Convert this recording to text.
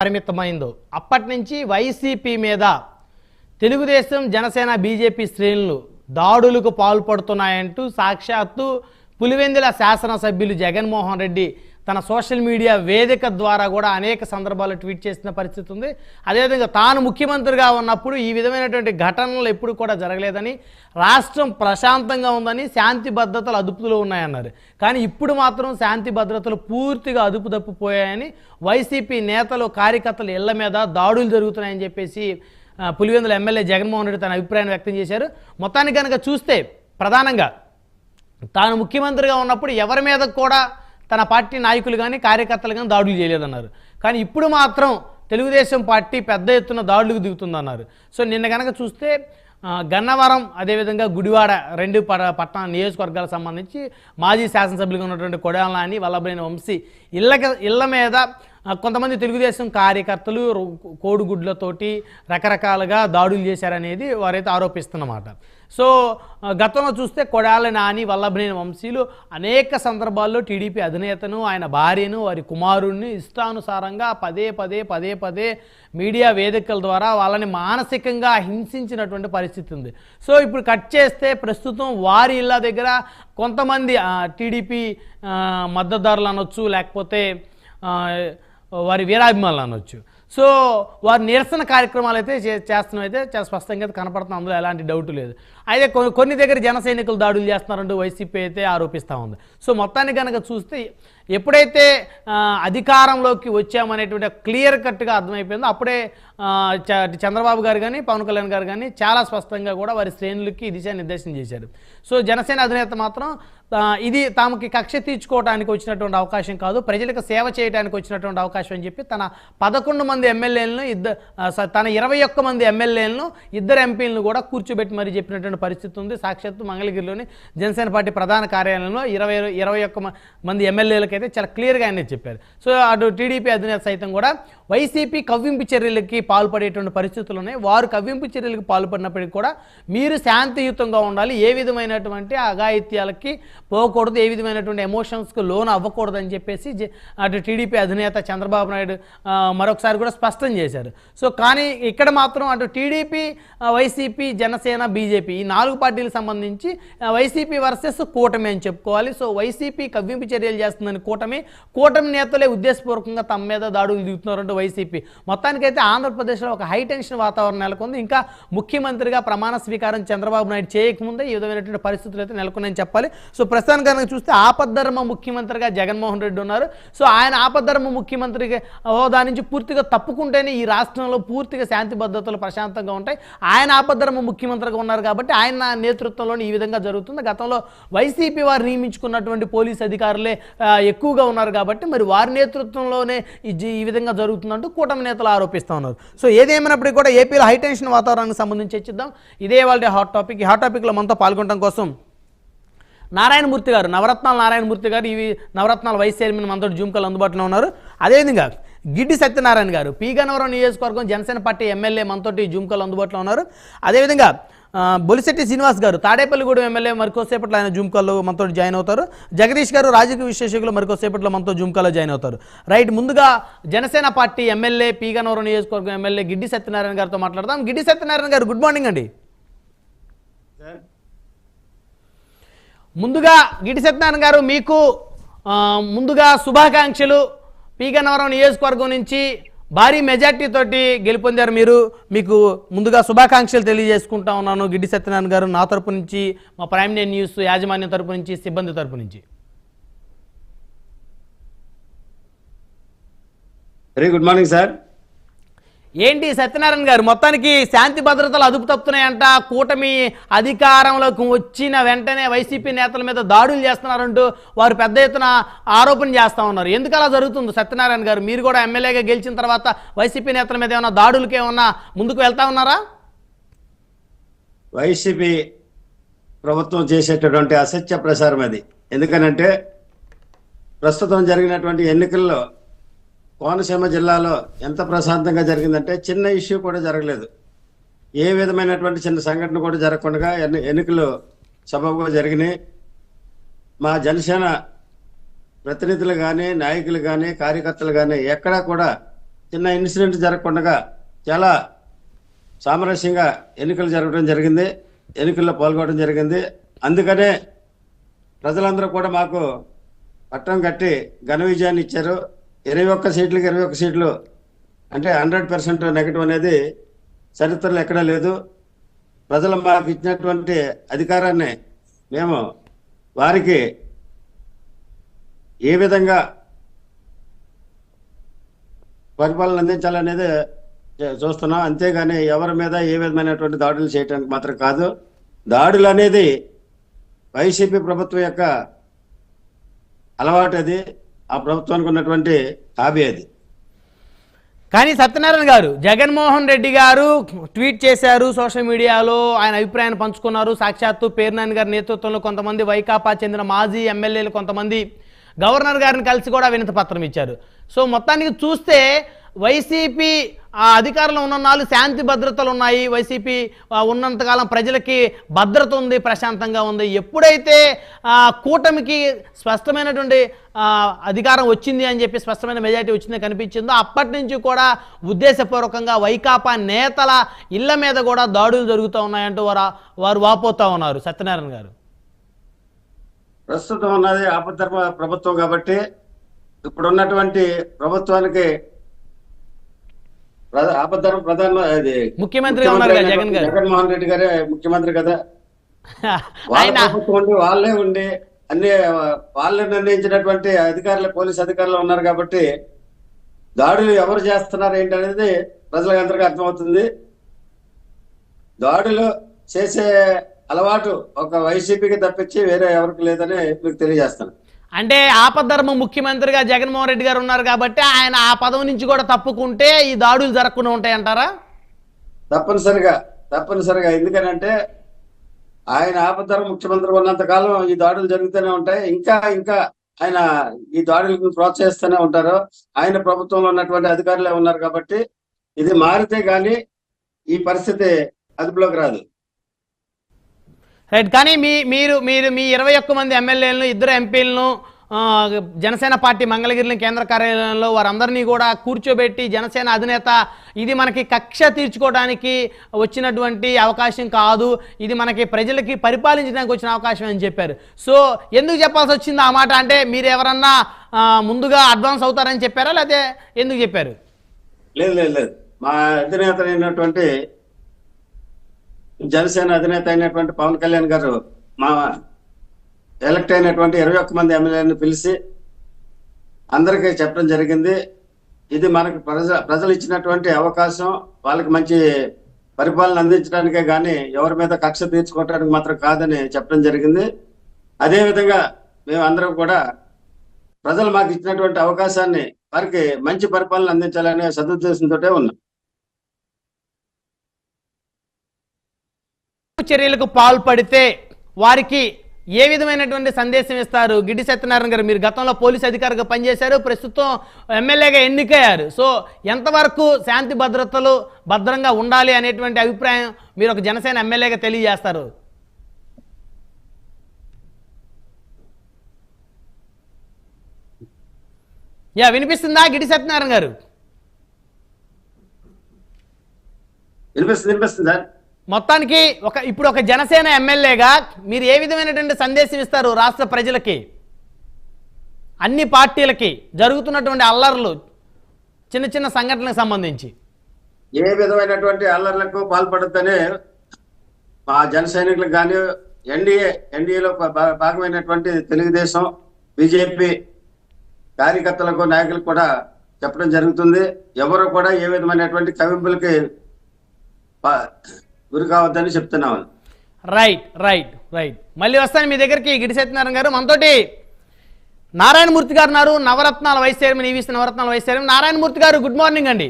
పరిమితమైందో. అప్పటి నుంచి వైసీపీ మీద తెలుగుదేశం జనసేన బీజేపీ శ్రేణులు దాడులకు పాల్పడుతున్నాయంటూ సాక్షాత్తు పులివెందుల శాసనసభ్యులు జగన్మోహన్ రెడ్డి తన సోషల్ మీడియా వేదిక ద్వారా కూడా అనేక సందర్భాలు ట్వీట్ చేసిన పరిస్థితి ఉంది. అదేవిధంగా తాను ముఖ్యమంత్రిగా ఉన్నప్పుడు ఈ విధమైనటువంటి ఘటనలు ఎప్పుడు కూడా జరగలేదని రాష్ట్రం ప్రశాంతంగా ఉందని శాంతి భద్రతలు అదుపులో ఉన్నాయన్నారు. కానీ ఇప్పుడు మాత్రం శాంతి భద్రతలు పూర్తిగా అదుపు తప్పిపోయాయని వైసీపీ నేతలు కార్యకర్తలు ఇళ్ళ మీద దాడులు జరుగుతున్నాయని చెప్పేసి పులివెందుల ఎమ్మెల్యే జగన్మోహన్ రెడ్డి తన అభిప్రాయాన్ని వ్యక్తం చేశారు. మొత్తానికి కనుక చూస్తే ప్రధానంగా తాను ముఖ్యమంత్రిగా ఉన్నప్పుడు ఎవరి మీద కూడా తన పార్టీ నాయకులు కానీ కార్యకర్తలు కానీ దాడులు చేయలేదన్నారు. కానీ ఇప్పుడు మాత్రం తెలుగుదేశం పార్టీ పెద్ద ఎత్తున దాడులకు దిగుతుందన్నారు. సో నిన్న కనుక చూస్తే గన్నవరం అదేవిధంగా గుడివాడ రెండు పడ పట్టణ నియోజకవర్గాలకు సంబంధించి మాజీ శాసనసభ్యులుగా ఉన్నటువంటి కొడాలని వల్లభైన వంశీ ఇళ్ళకి ఇళ్ళ మీద కొంతమంది తెలుగుదేశం కార్యకర్తలు కోడిగుడ్లతోటి రకరకాలుగా దాడులు చేశారనేది వారైతే ఆరోపిస్తున్నమాట. సో గతంలో చూస్తే కొడాల నాని వల్లభనేని వంశీలు అనేక సందర్భాల్లో టీడీపీ అధినేతను ఆయన భార్యను వారి కుమారుణ్ణి ఇష్టానుసారంగా పదే పదే పదే పదే మీడియా వేదికల ద్వారా వాళ్ళని మానసికంగా హింసించినటువంటి పరిస్థితి ఉంది. సో ఇప్పుడు కట్ చేస్తే ప్రస్తుతం వారి ఇళ్ళ దగ్గర కొంతమంది టీడీపీ మద్దతుదారులు అనొచ్చు లేకపోతే వారి వీరాభిమానులు అనొచ్చు. సో వారు నిరసన కార్యక్రమాలు అయితే చే- చేస్తున్నాం అయితే చాలా స్పష్టంగా కనపడుతుంది అందులో ఎలాంటి డౌట్ లేదు. అయితే కొన్ని కొన్ని దగ్గర జన సైనికులు దాడులు చేస్తున్నారంటూ వైసీపీ అయితే ఆరోపిస్తూ ఉంది. సో మొత్తానికి కనుక చూస్తే ఎప్పుడైతే అధికారంలోకి వచ్చామనేటువంటి క్లియర్ కట్గా అర్థమైపోయిందో అప్పుడే చ- చంద్రబాబు గారు కానీ పవన్ కళ్యాణ్ గారు కానీ చాలా స్పష్టంగా కూడా వారి శ్రేణులకి దిశానిర్దేశం చేశారు. సో జనసేన అధినేత మాత్రం ఇది తాముకి కక్ష తీర్చుకోవడానికి వచ్చినటువంటి అవకాశం కాదు ప్రజలకు సేవ చేయడానికి వచ్చినటువంటి అవకాశం అని చెప్పి తన పదకొండు మంది ఎమ్మెల్యేలను ఇద్దరు తన ఇరవై ఒక్క మంది ఎమ్మెల్యేలను ఇద్దరు ఎంపీలను కూడా కూర్చోబెట్టి మరీ చెప్పినటువంటి పరిస్థితి ఉంది. సాక్షాత్తు మంగళగిరిలోని జనసేన పార్టీ ప్రధాన కార్యాలయంలో ఇరవై ఇరవై ఒక్క మంది ఎమ్మెల్యేలకి అయితే చాలా క్లియర్గా ఆయన చెప్పారు. సో అటు టీడీపీ అధినేత సైతం కూడా వైసీపీ కవ్వింపు చర్యలకి పాల్పడేటువంటి పరిస్థితులు ఉన్నాయి. వారు కవ్వింపు చర్యలకు పాల్పడినప్పటికీ కూడా మీరు శాంతియుతంగా ఉండాలి. ఏ విధమైనటువంటి అఘాయిత్యాలకి పోకూడదు. ఏ విధమైనటువంటి ఎమోషన్స్కి లోన్ అవ్వకూడదు అని చెప్పేసి అటు టీడీపీ అధినేత చంద్రబాబు నాయుడు మరొకసారి కూడా స్పష్టం చేశారు. సో కానీ ఇక్కడ మాత్రం అటు టీడీపీ వైసీపీ జనసేన బీజేపీ ఈ నాలుగు పార్టీలకు సంబంధించి వైసీపీ వర్సెస్ కూటమి అని చెప్పుకోవాలి. సో వైసీపీ కవ్వింపు చర్యలు చేస్తుందని కూటమి కూటమి నేతలే ఉద్దేశపూర్వకంగా తమ మీద దాడులు దిగుతున్నారంటూ వైసీపీ. మొత్తానికైతే ఆంధ్రప్రదేశ్లో ఒక హై టెన్షన్ వాతావరణం నెలకొంది. ఇంకా ముఖ్యమంత్రిగా ప్రమాణ స్వీకారం చంద్రబాబు నాయుడు చేయకముందే ఈ విధమైనటువంటి పరిస్థితులు అయితే నెలకొన్నాయని చెప్పాలి. సో ప్రస్తుతానికి కనుక చూస్తే ఆపద్ధర్మ ముఖ్యమంత్రిగా జగన్మోహన్ రెడ్డి ఉన్నారు. సో ఆయన ఆపద్ధర్మ ముఖ్యమంత్రిగా హోదా నుంచి పూర్తిగా తప్పుకుంటేనే ఈ రాష్ట్రంలో పూర్తిగా శాంతి భద్రతలు ప్రశాంతంగా ఉంటాయి. ఆయన ఆపద్ధర్మ ముఖ్యమంత్రిగా ఉన్నారు కాబట్టి ఆయన నేతృత్వంలోనే ఈ విధంగా జరుగుతుంది. గతంలో వైసీపీ వారు నియమించుకున్నటువంటి పోలీస్ అధికారులే ఎక్కువగా ఉన్నారు కాబట్టి మరి వారి నేతృత్వంలోనే ఈ ఈ విధంగా జరుగుతుందంటూ కూటమి నేతలు ఆరోపిస్తూ ఉన్నారు. సో ఏదేమైనప్పటికీ కూడా ఏపీలో హైటెన్షన్ వాతావరణానికి సంబంధించి చర్చిద్దాం. ఇదే వాళ్ళ హాట్ టాపిక్. ఈ హాట్ టాపిక్లో మనతో పాల్గొనడం కోసం నారాయణమూర్తి గారు నవరత్నాల నారాయణమూర్తి గారు ఇవి నవరత్నాల వైస్ చైర్మన్ మనతో జూమ్ కాల్ అందుబాటులో ఉన్నారు. అదేవిధంగా గిడ్డి సత్యనారాయణ గారు పీ గన్నవరం నియోజకవర్గం జనసేన పార్టీ ఎమ్మెల్యే మనతోటి జూమ్ కాల్ అందుబాటులో ఉన్నారు. అదేవిధంగా బొలిశెట్టి శ్రీనివాస్ గారు తాడేపల్లిగూడెం ఎమ్మెల్యే మరికోసేపట్లో ఆయన జూమ్ కాల్లో మనతో జాయిన్ అవుతారు. జగదీష్ గారు రాజకీయ విశ్లేషకులు మరికోసేపట్లో మనతో జూమ్ కాల్లో జాయిన్ అవుతారు. రైట్ ముందుగా జనసేన పార్టీ ఎమ్మెల్యే పీ నియోజకవర్గం ఎమ్మెల్యే గిడ్డి సత్యనారాయణ గారితో మాట్లాడదాం. గిడ్డి సత్యనారాయణ గారు గుడ్ మార్నింగ్ అండి. ముందుగా గిడ్డి సత్యనారాయణ గారు మీకు ముందుగా శుభాకాంక్షలు. పీగనవరం నియోజకవర్గం నుంచి భారీ మెజార్టీ తోటి గెలుపొందారు మీరు. మీకు ముందుగా శుభాకాంక్షలు తెలియజేసుకుంటా ఉన్నాను గిడ్డి సత్యనారాయణ గారు నా తరపు నుంచి మా ప్రైమ్ డే న్యూస్ యాజమాన్యం తరపు నుంచి సిబ్బంది తరపు నుంచి. వెరీ గుడ్ మార్నింగ్ సార్ ఏంటి సత్యనారాయణ గారు? మొత్తానికి శాంతి భద్రతలు అదుపు తప్పుతున్నాయంట. కూటమి అధికారంలోకి వచ్చిన వెంటనే వైసీపీ నేతల మీద దాడులు చేస్తున్నారంటూ వారు పెద్ద ఎత్తున ఆరోపణ చేస్తూ ఉన్నారు. ఎందుకు అలా జరుగుతుంది సత్యనారాయణ గారు? మీరు కూడా ఎమ్మెల్యేగా గెలిచిన తర్వాత వైసీపీ నేతల మీద ఏమైనా దాడులకి ఏమన్నా ముందుకు వెళ్తా ఉన్నారా? వైసీపీ ప్రభుత్వం చేసేటటువంటి అసత్య ప్రసారం అది. ఎందుకనంటే ప్రస్తుతం జరిగినటువంటి ఎన్నికల్లో కోనసీమ జిల్లాలో ఎంత ప్రశాంతంగా జరిగిందంటే చిన్న ఇష్యూ కూడా జరగలేదు. ఏ విధమైనటువంటి చిన్న సంఘటన కూడా జరగకుండా ఎన్ని ఎన్నికలు సబబుగా జరిగినాయి. మా జనసేన ప్రతినిధులు కానీ నాయకులు కానీ కార్యకర్తలు కానీ ఎక్కడా కూడా చిన్న ఇన్సిడెంట్ జరగకుండా చాలా సామరస్యంగా ఎన్నికలు జరగడం జరిగింది. ఎన్నికల్లో పాల్గొనడం జరిగింది. అందుకనే ప్రజలందరూ కూడా మాకు పట్టం కట్టి ఘన విజయాన్ని ఇచ్చారు. ఇరవై ఒక్క సీట్లకు ఇరవై ఒక్క సీట్లు అంటే హండ్రెడ్ పర్సెంట్ నెగటివ్ అనేది చరిత్రలో ఎక్కడా లేదు. ప్రజలు మాకు ఇచ్చినటువంటి అధికారాన్ని మేము వారికి ఏ విధంగా పరిపాలన అందించాలనేది చూస్తున్నాం. అంతేగాని ఎవరి మీద ఏ విధమైనటువంటి దాడులు చేయడానికి మాత్రం కాదు. దాడులు అనేది వైసీపీ ప్రభుత్వం యొక్క అలవాటు అది. ఆ ప్రభుత్వానికి ఉన్నటువంటి హాబీ అది. కానీ సత్యనారాయణ గారు జగన్మోహన్ రెడ్డి గారు ట్వీట్ చేశారు సోషల్ మీడియాలో ఆయన అభిప్రాయాన్ని పంచుకున్నారు. సాక్షాత్తు పేర్నాని గారి నేతృత్వంలో కొంతమంది వైకాపా చెందిన మాజీ ఎమ్మెల్యేలు కొంతమంది గవర్నర్ గారిని కలిసి కూడా వినతి పత్రం ఇచ్చారు. సో మొత్తానికి చూస్తే వైసీపీ ఆ అధికారంలో ఉన్న నాలుగు శాంతి భద్రతలు ఉన్నాయి. వైసీపీ ఉన్నంతకాలం ప్రజలకి భద్రత ఉంది ప్రశాంతంగా ఉంది. ఎప్పుడైతే ఆ, కూటమికి స్పష్టమైనటువంటి అధికారం వచ్చింది అని చెప్పి స్పష్టమైన మెజారిటీ వచ్చింది కనిపించిందో అప్పటి నుంచి కూడా ఉద్దేశపూర్వకంగా వైకాపా నేతల ఇళ్ళ మీద కూడా దాడులు జరుగుతూ ఉన్నాయంటూ వారు వారు వాపోతూ ఉన్నారు. సత్యనారాయణ గారు. ప్రస్తుతం ఉన్నది ఆపద్ధర్మ ప్రభుత్వం కాబట్టి ఇప్పుడు ఉన్నటువంటి ప్రభుత్వానికి ఆపద్ధర్మ ప్రధాన జగన్ గారు. జగన్మోహన్ రెడ్డి గారే ముఖ్యమంత్రి కదా. ఉండి వాళ్ళే ఉండి అన్ని వాళ్ళే నిర్ణయించినటువంటి అధికారులు పోలీస్ అధికారులు ఉన్నారు కాబట్టి దాడులు ఎవరు చేస్తున్నారు ఏంటి అనేది ప్రజలకు అందరికీ అర్థమవుతుంది. దాడులు చేసే అలవాటు ఒక వైసీపీకి తప్పించి వేరే ఎవరికి లేదని మీకు తెలియజేస్తాను. అంటే ఆపధర్మ ముఖ్యమంత్రిగా జగన్మోహన్ రెడ్డి గారు ఉన్నారు కాబట్టి ఆయన ఆ పదవి నుంచి కూడా తప్పుకుంటే ఈ దాడులు జరగకుండా ఉంటాయంటారా? తప్పనిసరిగా తప్పనిసరిగా. ఎందుకనంటే ఆయన ఆపద్ధర ముఖ్యమంత్రి ఉన్నంత కాలం ఈ దాడులు జరుగుతూనే ఉంటాయి. ఇంకా ఇంకా ఆయన ఈ దాడులకు ప్రోత్సహిస్తూనే ఉంటారు. ఆయన ప్రభుత్వంలో ఉన్నటువంటి అధికారులే ఉన్నారు కాబట్టి ఇది మారితే గాని ఈ పరిస్థితి అదుపులోకి రాదు. రైట్ కానీ మీ మీరు మీరు మీ ఇరవై ఒక్క మంది ఎమ్మెల్యేలను ఇద్దరు ఎంపీలను జనసేన పార్టీ మంగళగిరిని కేంద్ర కార్యాలయంలో వారందరినీ కూడా కూర్చోబెట్టి జనసేన అధినేత ఇది మనకి కక్ష తీర్చుకోవడానికి వచ్చినటువంటి అవకాశం కాదు ఇది మనకి ప్రజలకి పరిపాలించడానికి వచ్చిన అవకాశం అని చెప్పారు. సో ఎందుకు చెప్పాల్సి వచ్చింది ఆ మాట? అంటే మీరు ఎవరన్నా ముందుగా అడ్వాన్స్ అవుతారని చెప్పారా? లేకపోతే ఎందుకు చెప్పారు? లేదు లేదు లేదు. మా అధినేత అయినటువంటి జనసేన అధినేత అయినటువంటి పవన్ కళ్యాణ్ గారు మా ఎలక్ట్ అయినటువంటి ఇరవై ఒక్క మంది ఎమ్మెల్యేలను పిలిచి అందరికీ చెప్పడం జరిగింది. ఇది మనకు ప్రజ ప్రజలు ఇచ్చినటువంటి అవకాశం వాళ్ళకి మంచి పరిపాలన అందించడానికే కానీ ఎవరి మీద కక్ష తీర్చుకోవటానికి మాత్రం కాదని చెప్పడం జరిగింది. అదేవిధంగా మేము అందరం కూడా ప్రజలు మాకు ఇచ్చినటువంటి అవకాశాన్ని వారికి మంచి పరిపాలన అందించాలనే సదుద్దేశంతో ఉన్నాం. చర్యలకు పాల్పడితే వారికి ఏ విధమైనటువంటి సందేశం ఇస్తారు? గిడ్డి సత్యనారాయణ గారు మీరు గతంలో పోలీస్ అధికారిగా పనిచేశారు ప్రస్తుతం ఎమ్మెల్యేగా ఎన్నికయ్యారు. సో ఎంతవరకు శాంతి భద్రతలు భద్రంగా ఉండాలి అనేటువంటి అభిప్రాయం మీరు ఒక జనసేన ఎమ్మెల్యేగా తెలియజేస్తారు? యా వినిపిస్తుందా గిడి సత్యనారాయణ గారు? వినిపిస్తుంది వినిపిస్తుంది సార్. మొత్తానికి ఒక ఇప్పుడు ఒక జనసేన ఎమ్మెల్యేగా మీరు ఏ విధమైనటువంటి సందేశం ఇస్తారు రాష్ట్ర ప్రజలకి? అన్ని పార్టీలకి జరుగుతున్నటువంటి అల్లర్లు చిన్న చిన్న సంఘటనలకు సంబంధించి. ఏ విధమైనటువంటి అల్లర్లకు పాల్పడద్దని మా జన సైనికులకు కానీ ఎన్డీఏ ఎన్డీఏలో భాగమైనటువంటి తెలుగుదేశం బీజేపీ కార్యకర్తలకు నాయకులకు కూడా చెప్పడం జరుగుతుంది. ఎవరు కూడా ఏ విధమైనటువంటి కవింపులకి గురి కావద్దని చెప్తున్నాను రైట్ రైట్ రైట్ మళ్ళీ వస్తాను మీ దగ్గరికి గిడి సత్యనారాయణ గారు మనతోటి నారాయణమూర్తి గారు ఉన్నారు. నవరత్నాల వైస్ చైర్మన్ ఈవీసీ నవరత్నాల వైస్ చైర్మన్. నారాయణమూర్తి గారు గుడ్ మార్నింగ్ అండి.